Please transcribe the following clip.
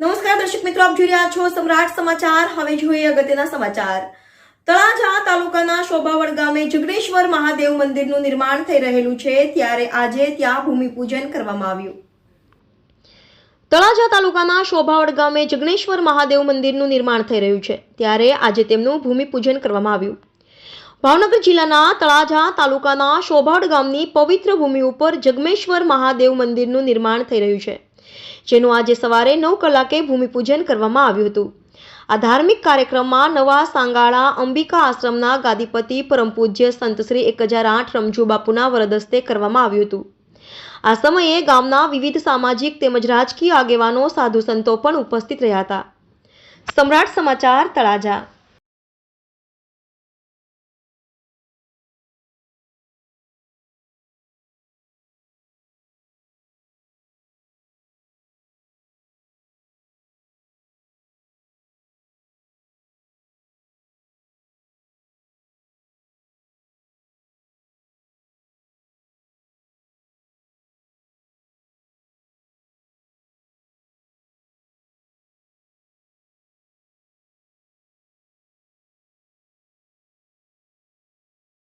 નમસ્કાર, દર્શક મિત્રો, આપ જોઈ રહ્યા છો સમ્રાટ સમાચાર. હવે જોઈએ અગત્યના સમાચાર. તળાજા તાલુકાના શોભાવડ ગામે જગનેશ્વર મહાદેવ મંદિરનું નિર્માણ થઈ રહેલું છે. ત્યારે આજે ત્યાં ભૂમિપૂજન કરવામાં આવ્યું. તળાજા તાલુકાના શોભાવડ ગામે જગનેશ્વર મહાદેવ મંદિરનું નિર્માણ થઈ રહ્યું છે. ત્યારે આજે તેમનું ભૂમિપૂજન કરવામાં આવ્યું. ભાવનગર જિલ્લાના તળાજા તાલુકાના શોભાવડ ગામની પવિત્ર ભૂમિ ઉપર જગમેશ્વર મહાદેવ મંદિરનું નિર્માણ થઈ રહ્યું છે. જેનું આજે સવારે નવ કલાકે ભૂમિપૂજન કરવામાં આવ્યું હતું. આ ધાર્મિક કાર્યક્રમમાં નવા સાંગાળા, અંબિકા આશ્રમના ગાદીપતિ પરમ પૂજ્ય સંતશ્રી એક હજાર આઠ રમજુ બાપુના વરદસ્તે કરવામાં આવ્યું હતું. આ સમયે ગામના વિવિધ સામાજિક તેમજ રાજકીય આગેવાનો, સાધુ સંતો પણ ઉપસ્થિત રહ્યા હતા. સમ્રાટ સમાચાર તળાજા